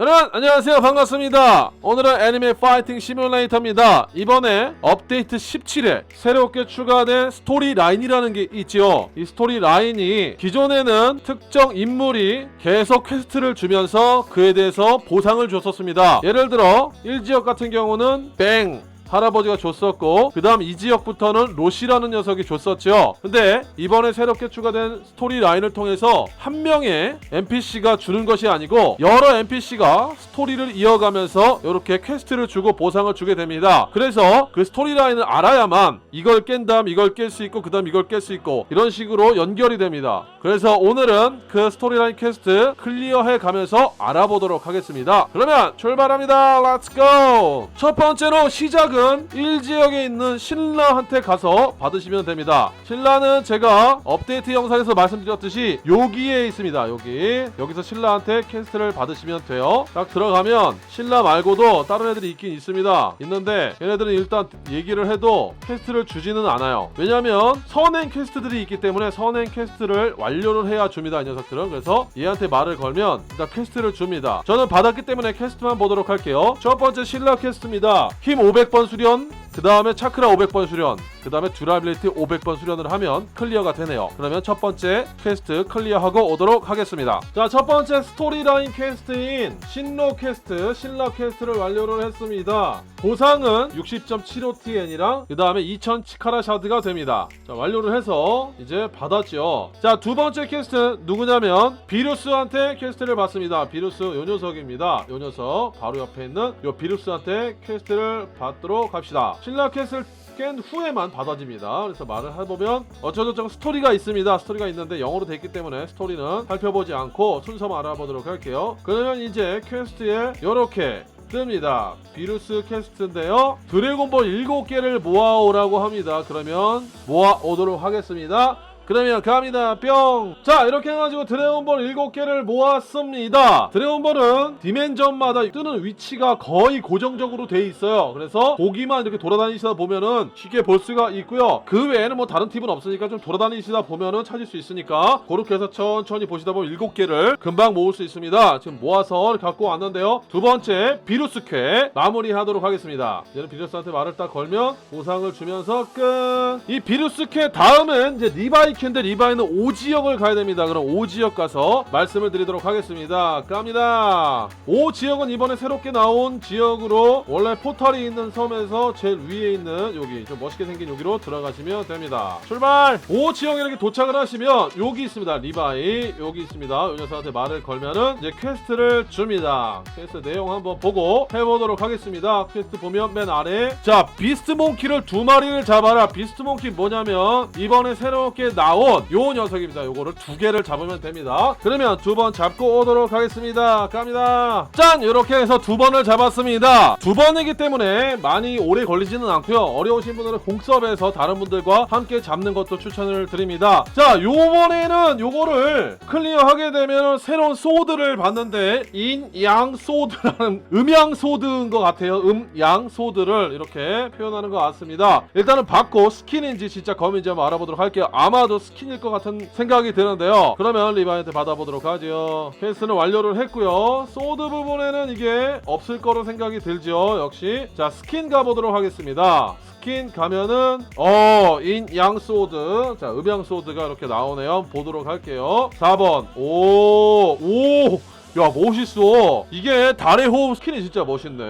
여러분 안녕하세요. 반갑습니다. 오늘은 애니메 파이팅 시뮬레이터입니다. 이번에 업데이트 17에 새롭게 추가된 스토리 라인이라는 게 있지요. 이 스토리 라인이 기존에는 특정 인물이 계속 퀘스트를 주면서 그에 대해서 보상을 줬었습니다. 예를 들어 1지역 같은 경우는 뱅 할아버지가 줬었고 그 다음 이 지역부터는 로시라는 녀석이 줬었죠. 근데 이번에 새롭게 추가된 스토리 라인을 통해서 한 명의 NPC가 주는 것이 아니고 여러 NPC가 스토리를 이어가면서 이렇게 퀘스트를 주고 보상을 주게 됩니다. 그래서 그 스토리 라인을 알아야만 이걸 깬 다음 이걸 깰 수 있고 그 다음 이걸 깰 수 있고 이런 식으로 연결이 됩니다. 그래서 오늘은 그 스토리 라인 퀘스트 클리어해 가면서 알아보도록 하겠습니다. 그러면 출발합니다. 렛츠고 첫 번째로 시작은 1지역에 있는 신라한테 가서 받으시면 됩니다. 신라는 제가 업데이트 영상에서 말씀드렸듯이 여기에 있습니다 여기. 여기서 신라한테 퀘스트를 받으시면 돼요. 딱 들어가면 신라 말고도 다른 애들이 있긴 있습니다. 있는데 얘네들은 일단 얘기를 해도 퀘스트를 주지는 않아요. 왜냐면 선행 퀘스트들이 있기 때문에 선행 퀘스트를 완료를 해야 줍니다 이 녀석들은. 그래서 얘한테 말을 걸면 일단 퀘스트를 줍니다. 저는 받았기 때문에 퀘스트만 보도록 할게요. 첫 번째 신라 퀘스트입니다. 힘 500번 수련 그 다음에 차크라 500번 수련 그 다음에 듀라빌리티 500번 수련을 하면 클리어가 되네요. 그러면 첫 번째 퀘스트 클리어하고 오도록 하겠습니다. 자 첫 번째 스토리라인 퀘스트인 신로 퀘스트 신라 퀘스트를 완료를 했습니다. 보상은 60.75TN이랑 그 다음에 2000 치카라 샤드가 됩니다. 자 완료를 해서 이제 받았죠. 자 두 번째 퀘스트 누구냐면 비루스한테 퀘스트를 받습니다. 비루스 요 녀석입니다. 요 녀석 바로 옆에 있는 요 비루스한테 퀘스트를 받도록 합시다 신라 퀘스트를 깬 후에만 받아집니다. 그래서 말을 해보면 어쩌저쩌 스토리가 있습니다. 스토리가 있는데 영어로 돼 있기 때문에 스토리는 살펴보지 않고 순서만 알아보도록 할게요. 그러면 이제 퀘스트에 이렇게 뜹니다. 비루스 퀘스트인데요. 드래곤볼 7개를 모아오라고 합니다. 그러면 모아오도록 하겠습니다. 그러면 갑니다. 뿅! 자 이렇게 해가지고 드래곤볼 7개를 모았습니다. 드래곤볼은 디멘전마다 뜨는 위치가 거의 고정적으로 돼 있어요. 그래서 보기만 이렇게 돌아다니시다 보면은 쉽게 볼 수가 있고요. 그 외에는 뭐 다른 팁은 없으니까 좀 돌아다니시다 보면은 찾을 수 있으니까 그렇게 해서 천천히 보시다 보면 7개를 금방 모을 수 있습니다. 지금 모아서 갖고 왔는데요. 두 번째 비루스퀘 마무리하도록 하겠습니다. 얘는 비루스한테 말을 딱 걸면 보상을 주면서 끝 이 비루스퀘 다음은 이제 리바이 캔데 리바이는 5지역을 가야 됩니다. 그럼 5지역 가서 말씀을 드리도록 하겠습니다. 갑니다. 5지역은 이번에 새롭게 나온 지역으로 원래 포탈이 있는 섬에서 제일 위에 있는 여기 좀 멋있게 생긴 여기로 들어가시면 됩니다. 출발! 5지역에 이렇게 도착을 하시면 여기 있습니다. 리바이 여기 있습니다. 이 녀석한테 말을 걸면은 이제 퀘스트를 줍니다. 퀘스트 내용 한번 보고 해보도록 하겠습니다. 퀘스트 보면 맨 아래 자 비스트 몽키를 두 마리를 잡아라. 비스트 몽키 뭐냐면 이번에 새롭게 나온 요 녀석입니다. 요거를 두 개를 잡으면 됩니다. 그러면 두 번 잡고 오도록 하겠습니다. 갑니다. 짠! 이렇게 해서 두 번을 잡았습니다. 두 번이기 때문에 많이 오래 걸리지는 않고요. 어려우신 분들은 공섭에서 다른 분들과 함께 잡는 것도 추천을 드립니다. 자, 요번에는 요거를 클리어하게 되면 새로운 소드를 받는데 인 양 소드라는 음양 소드인 것 같아요. 음 양 소드를 이렇게 표현하는 것 같습니다. 일단은 받고 스킨인지 진짜 검인지 한번 알아보도록 할게요. 아마도 스킨일 것 같은 생각이 드는데요. 그러면 리바이한테 받아보도록 하죠. 퀘스트는 완료를 했고요. 소드 부분에는 이게 없을 거로 생각이 들죠. 역시 자 스킨 가보도록 하겠습니다. 스킨 가면은 어 인양 소드 자 음양 소드가 이렇게 나오네요. 보도록 할게요. 4번 오오 야 멋있어. 이게 달의 호흡 스킨이 진짜 멋있네.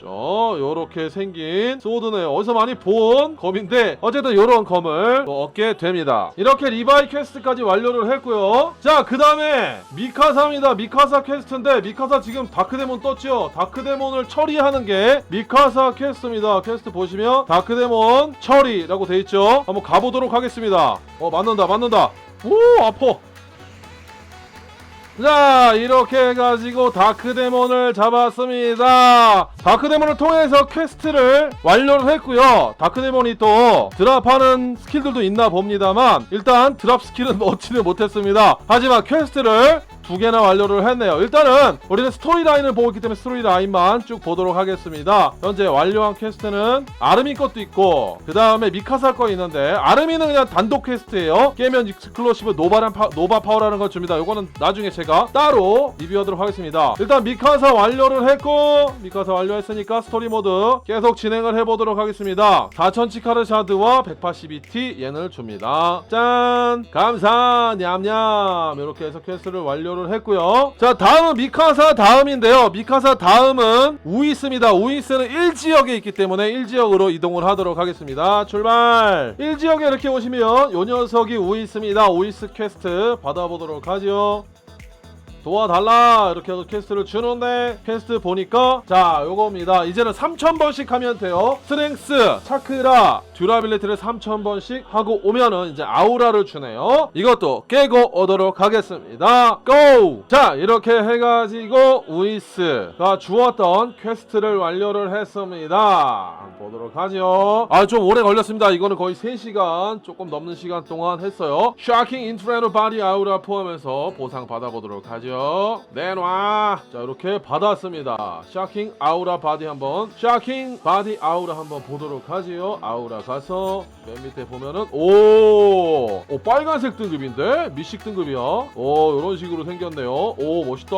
자 요렇게 생긴 소드네요 어디서 많이 본 검인데 어쨌든 요런 검을 또 얻게 됩니다. 이렇게 리바이 퀘스트까지 완료를 했고요. 자그 다음에 미카사입니다. 미카사 퀘스트인데 미카사 지금 다크데몬 떴죠? 다크데몬을 처리하는 게 미카사 퀘스트입니다. 퀘스트 보시면 다크데몬 처리라고 돼 있죠? 한번 가보도록 하겠습니다. 어 맞는다 맞는다. 오 아파 자 이렇게 해가지고 다크데몬을 잡았습니다. 다크데몬을 통해서 퀘스트를 완료를 했고요. 다크데몬이 또 드랍하는 스킬들도 있나 봅니다만 일단 드랍 스킬은 얻지는 못했습니다. 하지만 퀘스트를 두 개나 완료를 했네요. 일단은 우리는 스토리 라인을 보고 있기 때문에 스토리 라인만 쭉 보도록 하겠습니다. 현재 완료한 퀘스트는 아르미 것도 있고 그 다음에 미카사 거 있는데 아르미는 그냥 단독 퀘스트예요. 깨면 익스클로시브 노바란 파, 노바 파워라는 걸 줍니다. 이거는 나중에 제가 따로 리뷰하도록 하겠습니다. 일단 미카사 완료를 했고 미카사 완료했으니까 스토리 모드 계속 진행을 해보도록 하겠습니다. 4000치 카르 샤드와 182T 옌을 줍니다. 짠! 감사! 냠냠! 이렇게 해서 퀘스트를 완료를 했고요. 자 다음은 미카사 다음인데요. 미카사 다음은 우이스입니다. 우이스는 1지역에 있기 때문에 1지역으로 이동을 하도록 하겠습니다. 출발! 1지역에 이렇게 오시면 요 녀석이 우이스입니다. 우이스 퀘스트 받아보도록 하죠. 도와달라 이렇게 해서 퀘스트를 주는데 퀘스트 보니까 자 요겁니다 이제는 3000번씩 하면 돼요 스트렝스 차크라 듀라빌리티를 3000번씩 하고 오면은 이제 아우라를 주네요. 이것도 깨고 오도록 하겠습니다. 고! 자 이렇게 해가지고 우이스가 주었던 퀘스트를 완료를 했습니다. 보도록 하죠. 아 좀 오래 걸렸습니다. 이거는 거의 3시간 조금 넘는 시간 동안 했어요. 샤킹 인트레노 바디 아우라 포함해서 보상 받아보도록 하죠. 내놔 자 이렇게 받았습니다. 샤킹 아우라 바디 한번 샤킹 바디 아우라 한번 보도록 하지요. 아우라 가서 맨 밑에 보면은 오, 오 빨간색 등급인데? 미식 등급이야? 오 이런 식으로 생겼네요. 오 멋있다.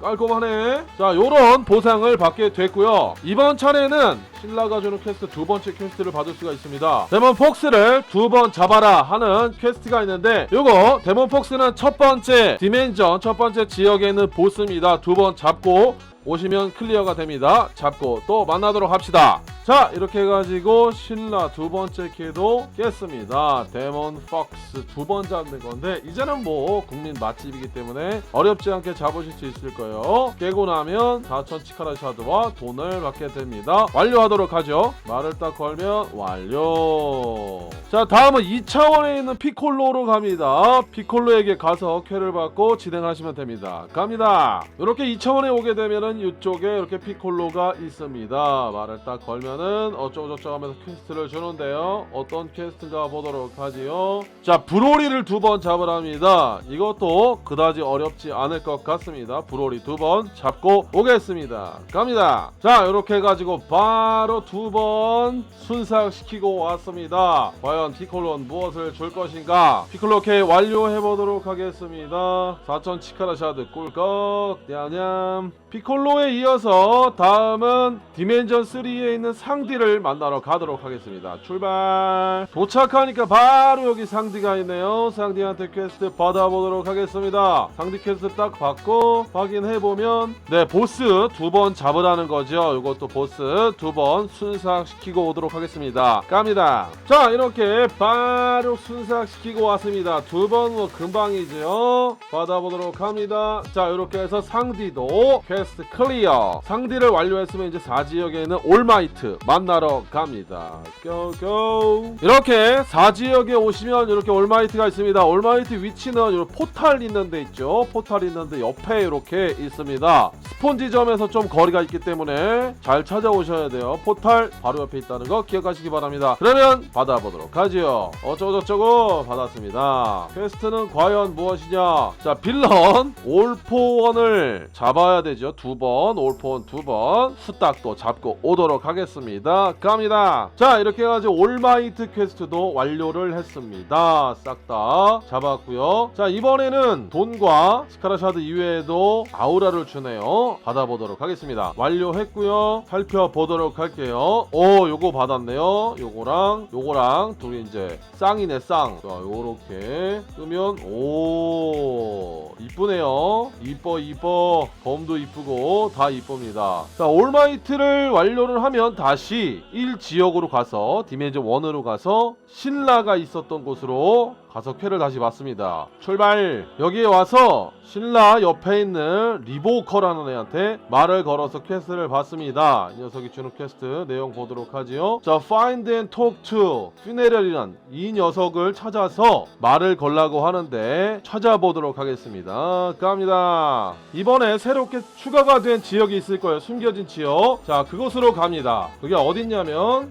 깔끔하네. 자 요런 보상을 받게 됐고요. 이번 차례는 신라가 주는 퀘스트 두 번째 퀘스트를 받을 수가 있습니다. 데몬 폭스를 두 번 잡아라 하는 퀘스트가 있는데 요거 데몬 폭스는 첫 번째 디멘전 첫 번째 지역에 있는 보스입니다. 두 번 잡고 오시면 클리어가 됩니다. 잡고 또 만나도록 합시다. 자 이렇게 해가지고 신라 두 번째 키도 깼습니다. 데몬 폭스 두 번 잡는 건데 이제는 뭐 국민 맛집이기 때문에 어렵지 않게 잡으실 수 있을 거예요. 깨고 나면 4천 치카라 샤드와 돈을 받게 됩니다. 완료하도록 하죠. 말을 딱 걸면 완료. 자 다음은 2차원에 있는 피콜로로 갑니다. 피콜로에게 가서 쾌를 받고 진행하시면 됩니다. 갑니다. 이렇게 2차원에 오게 되면은 이쪽에 이렇게 피콜로가 있습니다. 말을 딱 걸면은 어쩌고저쩌고 하면서 퀘스트를 주는데요. 어떤 퀘스트인가 보도록 하지요. 자 브로리를 두 번 잡으랍니다. 이것도 그다지 어렵지 않을 것 같습니다. 브로리 두 번 잡고 오겠습니다. 갑니다. 자 이렇게 해가지고 바로 두 번 순삭시키고 왔습니다. 과연 피콜로는 무엇을 줄 것인가? 피콜로 K 완료해 보도록 하겠습니다. 4000 치카라 샤드 꿀꺽. 냠냠. 피콜로 에 이어서 다음은 디멘전 3에 있는 상디를 만나러 가도록 하겠습니다. 출발! 도착하니까 바로 여기 상디가 있네요. 상디한테 퀘스트 받아보도록 하겠습니다. 상디 퀘스트 딱 받고 확인해보면 네 보스 두 번 잡으라는 거죠. 이것도 보스 두 번 순삭시키고 오도록 하겠습니다. 갑니다. 자 이렇게 바로 순삭시키고 왔습니다. 두 번 뭐 금방이죠. 받아보도록 합니다. 자 이렇게 해서 상디도 퀘스트 클리어. 상디를 완료했으면 이제 4지역에 있는 올마이트 만나러 갑니다. 고고. 이렇게 4지역에 오시면 이렇게 올마이트가 있습니다. 올마이트 위치는 요 포탈 있는 데 있죠. 포탈 있는 데 옆에 이렇게 있습니다. 스폰지점에서 좀 거리가 있기 때문에 잘 찾아오셔야 돼요. 포탈 바로 옆에 있다는 거 기억하시기 바랍니다. 그러면 받아보도록 하지요 어쩌고저쩌고 받았습니다. 퀘스트는 과연 무엇이냐? 자 빌런 올포원을 잡아야 되죠. 두번 올포원 두번 후딱 또 잡고 오도록 하겠습니다. 갑니다. 자 이렇게 해가지고 올마이트 퀘스트도 완료를 했습니다. 싹 다 잡았고요. 자 이번에는 돈과 스카라샤드 이외에도 아우라를 주네요. 받아보도록 하겠습니다. 완료했고요. 살펴보도록 할게요. 오 요거 받았네요. 요거랑 요거랑 둘이 이제 쌍이네 쌍. 자, 요렇게 끄면 오 이쁘네요. 이뻐 이뻐. 검도 이쁘고 다 이쁩니다. 자 올마이트를 완료를 하면 다시 1지역으로 가서 디멘전 1으로 가서 신라가 있었던 곳으로 가서 쾌를 다시 받습니다. 출발! 여기에 와서 신라 옆에 있는 리보커라는 애한테 말을 걸어서 퀘스트를 받습니다. 이 녀석이 주는 퀘스트 내용 보도록 하지요. 자 find and talk to funeral이란 이 녀석을 찾아서 말을 걸라고 하는데 찾아보도록 하겠습니다. 갑니다. 이번에 새롭게 추가가 된 지역이 있을 거예요. 숨겨진 지역. 자 그곳으로 갑니다. 그게 어딨냐면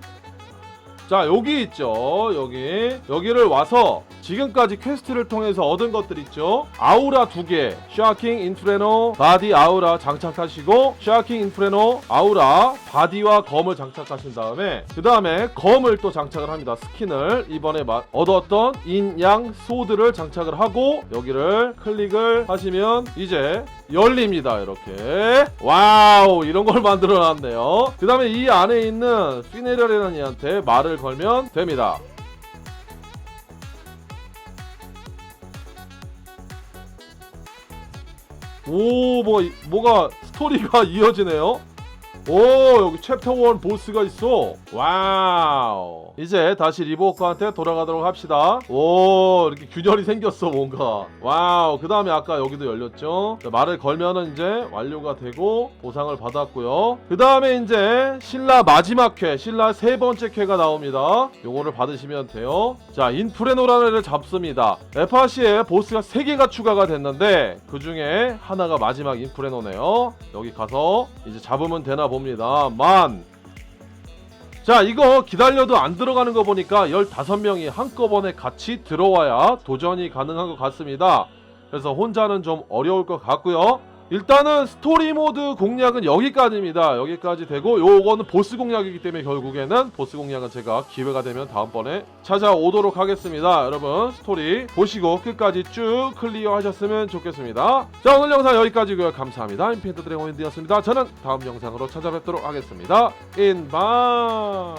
자 여기 있죠. 여기. 여기를 와서 지금까지 퀘스트를 통해서 얻은 것들 있죠. 아우라 두 개, 샤킹 인프레노 바디 아우라 장착하시고 샤킹 인프레노 아우라 바디와 검을 장착하신 다음에 그 다음에 검을 또 장착을 합니다. 스킨을 이번에 마- 얻었던 인양 소드를 장착을 하고 여기를 클릭을 하시면 이제 열립니다. 이렇게 와우 이런 걸 만들어 놨네요. 그 다음에 이 안에 있는 피네라라는 이한테 말을 걸면 됩니다. 오, 뭐, 뭐가 스토리가 이어지네요. 오, 여기 챕터 1 보스가 있어. 와우. 이제 다시 리버워커한테 돌아가도록 합시다. 오, 이렇게 균열이 생겼어, 뭔가. 와우. 그 다음에 아까 여기도 열렸죠. 자, 말을 걸면은 이제 완료가 되고 보상을 받았고요. 그 다음에 이제 신라 마지막 회, 신라 세 번째 회가 나옵니다. 요거를 받으시면 돼요. 자, 인프레노라는 애를 잡습니다. FRC에 보스가 3개가 추가가 됐는데 그 중에 하나가 마지막 인프레노네요. 여기 가서 이제 잡으면 되나 봅니다. 만. 자, 이거 기다려도 안 들어가는 거 보니까 15명이 한꺼번에 같이 들어와야 도전이 가능한 것 같습니다. 그래서 혼자는 좀 어려울 것 같고요. 일단은 스토리 모드 공략은 여기까지입니다. 여기까지 되고 요거는 보스 공략이기 때문에 결국에는 보스 공략은 제가 기회가 되면 다음번에 찾아오도록 하겠습니다. 여러분 스토리 보시고 끝까지 쭉 클리어 하셨으면 좋겠습니다. 자 오늘 영상 여기까지고요. 감사합니다. 인피니트 드래곤인드였습니다. 저는 다음 영상으로 찾아뵙도록 하겠습니다. 인바